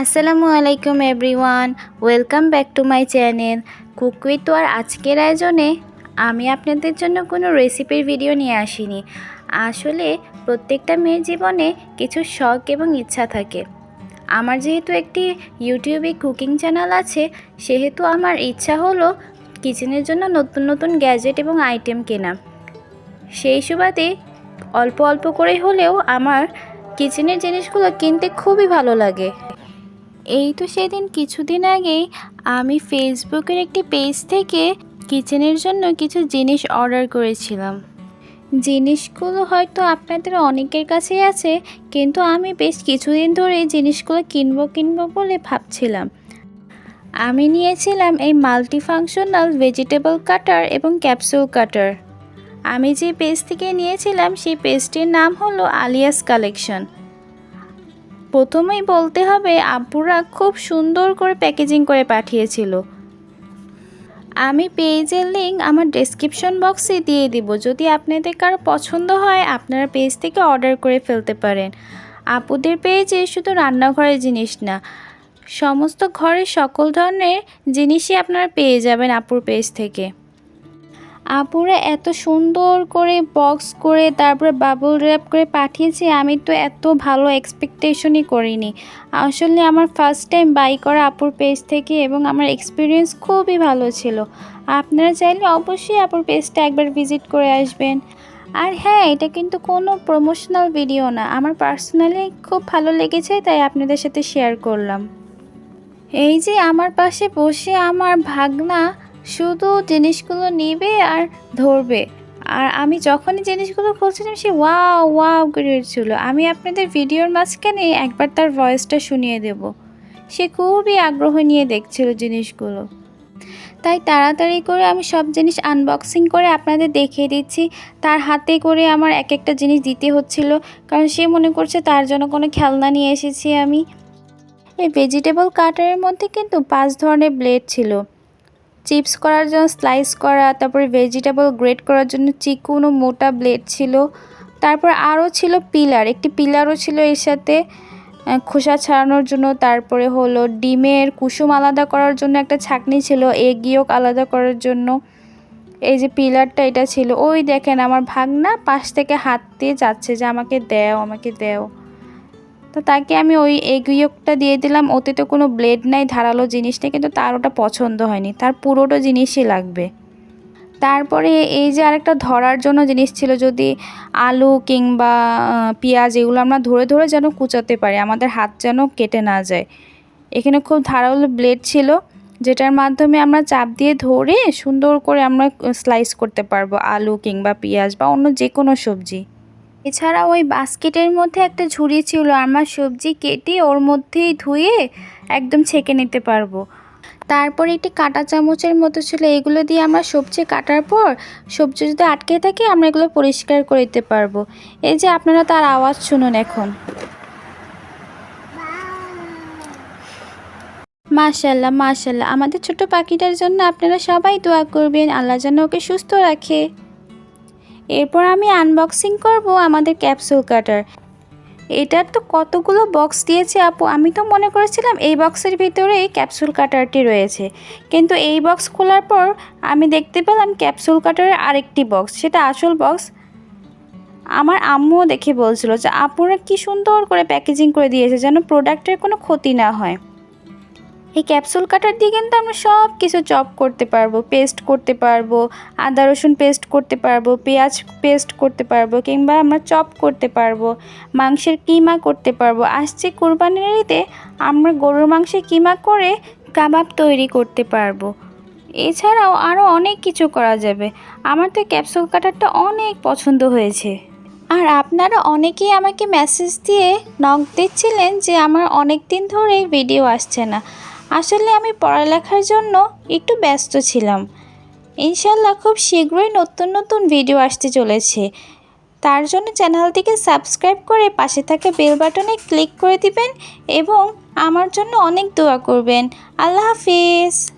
আসসালামু আলাইকুম everyone, welcome back to my channel. Cook with আর আজকের আয়োজনে আমি আপনাদের জন্য কোনো রেসিপির ভিডিও নিয়ে আসিনি। আসলে প্রত্যেকটা মেয়ের জীবনে কিছু শখ এবং ইচ্ছা থাকে। আমার যেহেতু একটি ইউটিউবে কুকিং চ্যানেল আছে, সেহেতু আমার ইচ্ছা হলো কিচেনের জন্য নতুন নতুন গ্যাজেট এবং আইটেম কেনা। সেই সুবাদে অল্প অল্প করে হলেও আমার কিচেনের জিনিসগুলো কিনতে খুবই ভালো লাগে। এই তো সেদিন কিছুদিন আগেই আমি ফেসবুকের একটি পেজ থেকে কিচেনের জন্য কিছু জিনিস অর্ডার করেছিলাম। জিনিসগুলো হয়তো আপনাদের অনেকের কাছেই আছে, কিন্তু আমি বেশ কিছুদিন ধরে জিনিসগুলো কিনবো কিনবো বলে ভাবছিলাম। আমি নিয়েছিলাম এই মাল্টিফাংশনাল ভেজিটেবল কাটার এবং ক্যাপসুল কাটার আমি যে পেজ থেকে নিয়েছিলাম, সেই পেজটির নাম হলো আলিয়াস কালেকশন প্রথমেই বলতে হবে, আব্বুরা খুব সুন্দর করে প্যাকেজিং করে পাঠিয়েছিল। আমি পেজের লিঙ্ক আমার ডেসক্রিপশন বক্সে দিয়ে দিব। যদি আপনাদের কারও পছন্দ হয়, আপনারা পেজ থেকে অর্ডার করে ফেলতে পারেন। আপুদের পেজে শুধু রান্নাঘরের জিনিস না, সমস্ত ঘরের সকল ধরনের জিনিসই আপনারা পেয়ে যাবেন আপুর পেজ থেকে। আপুরা এত সুন্দর করে বক্স করে, তারপরে বাবল র্যাপ করে পাঠিয়েছে, আমি তো এত ভালো এক্সপেকটেশনই করিনি। আসলে আমার ফার্স্ট টাইম বাই করা আপুর পেজ থেকে এবং আমার এক্সপিরিয়েন্স খুবই ভালো ছিল। আপনারা চাইলে অবশ্যই আপুর পেজটা একবার ভিজিট করে আসবেন। আর হ্যাঁ এটা কিন্তু কোনো প্রমোশনাল ভিডিও না, আমার পার্সোনালি খুব ভালো লেগেছে, তাই আপনাদের সাথে শেয়ার করলাম। এই যে আমার পাশে বসে আমার ভাগনা শুধু জিনিসগুলো নেবে আর ধরবে। আর আমি যখনই জিনিসগুলো খুলছিলাম, সে ওয়াও ওয়াও করে উঠছিল। আমি আপনাদের ভিডিওর মাঝখানে একবার তার ভয়েসটা শুনিয়ে দেব। সে খুবই আগ্রহ নিয়ে দেখছিল জিনিসগুলো। তাই তাড়াতাড়ি করে আমি সব জিনিস আনবক্সিং করে আপনাদের দেখিয়ে দিচ্ছি। তার হাতে করে আমার এক একটা জিনিস দিতে হচ্ছিল, কারণ সে মনে করছে তার জন্য কোনো খেলনা নিয়ে এসেছি আমি। এই ভেজিটেবল কাটারের মধ্যে কিন্তু পাঁচ ধরনের ব্লেড ছিল। চিপস করার জন্য, স্লাইস করা, তারপরে ভেজিটেবল গ্রেট করার জন্য চিকুন ও মোটা ব্লেড ছিল। তারপর আরও ছিল পিলার, একটি পিলারও ছিল এর সাথে খোসা ছাড়ানোর জন্য। তারপরে হলো ডিমের কুসুম আলাদা করার জন্য একটা ছাকনি ছিল, এগ ইয়োক আলাদা করার জন্য। এই যে পিলারটা, এটা ছিল। ওই দেখেন, আমার ভাগনা পাশ থেকে হাত দিয়ে যাচ্ছে যে আমাকে দেও আমাকে দেও। তো তাকে আমি ওই এগিয়োকটা দিয়ে দিলাম। ওতে তো কোনো ব্লেড নাই, ধারালো জিনিসটা কিন্তু তার ওটা পছন্দ হয়নি। তার পুরোটা জিনিসই লাগবে। তারপরে এই যে আরেকটা ধরার জন্য জিনিস ছিল, যদি আলু কিংবা পেঁয়াজ এগুলো আমরা ধরে ধরে যেন কুচাতে পারি, আমাদের হাত যেন কেটে না যায়। এখানে খুব ধারালো ব্লেড ছিল, যেটার মাধ্যমে আমরা চাপ দিয়ে ধরে সুন্দর করে আমরা স্লাইস করতে পারব, আলু কিংবা পেঁয়াজ বা অন্য যে কোনো সবজি। এছাড়া ওই বাস্কেটের মধ্যে একটা ঝুড়ি ছিল আমার সবজি কেটে ওর মধ্যেই ধুয়ে একদম ছেঁকে নিতে পারব। তারপর একটি কাঁটা চামচের মতো ছিল, এগুলো দিয়ে আমরা সবজি কাটার পর সবজি যদি আটকে থাকে আমরা এগুলো পরিষ্কার করে দিতে পারব। এই যে আপনারা তার আওয়াজ শুনুন এখন। মাশাল্লাহ মাশাল্লাহ। আমাদের ছোট পাখিটার জন্য আপনারা সবাই দোয়া করবেন, আল্লাহ যেন ওকে সুস্থ রাখে। এরপর আমি আনবক্সিং করব আমাদের ক্যাপসুল কাটার এটার তো কতগুলো বক্স দিয়েছে আপু? আমি তো মনে করেছিলাম এই বক্সের ভিতরে ক্যাপসুল কাটারটি রয়েছে। কিন্তু এই বক্স খোলার পর আমি দেখতে পেলাম ক্যাপসুল কাটারের আরেকটি বক্স সেটা আসল বক্স আমার আম্মুও দেখে বলছিল যে, আপুরা কি সুন্দর করে প্যাকেজিং করে দিয়েছে, যেন প্রোডাক্টের কোনো ক্ষতি না হয়। এই ক্যাপসুল কাটার দিয়ে কিন্তু আমরা সব কিছু চপ করতে পারব পেস্ট করতে পারব, আদা রসুন পেস্ট করতে পারব, পেঁয়াজ পেস্ট করতে পারব কিংবা আমরা চপ করতে পারব, মাংসের কিমা করতে পারব। আসছে কোরবানির ঈদে আমরা গরুর মাংসের কিমা করে কাবাব তৈরি করতে পারব। এছাড়াও আরও অনেক কিছু করা যাবে। আমার তো ক্যাপসুল কাটারটা অনেক পছন্দ হয়েছে। আর আপনারা অনেকেই আমাকে মেসেজ দিয়ে নক দিচ্ছিলেন যে আমার অনেক দিন ধরে ভিডিও আসছে না। আসলে আমি পড়ালেখার জন্য একটু ব্যস্ত ছিলাম। ইনশাল্লাহ খুব শীঘ্রই নতুন নতুন ভিডিও আসতে চলেছে। তার জন্য চ্যানেলটিকে সাবস্ক্রাইব করে পাশে থাকা বেল বাটনে ক্লিক করে দিবেন এবং আমার জন্য অনেক দোয়া করবেন। আল্লাহ হাফিজ।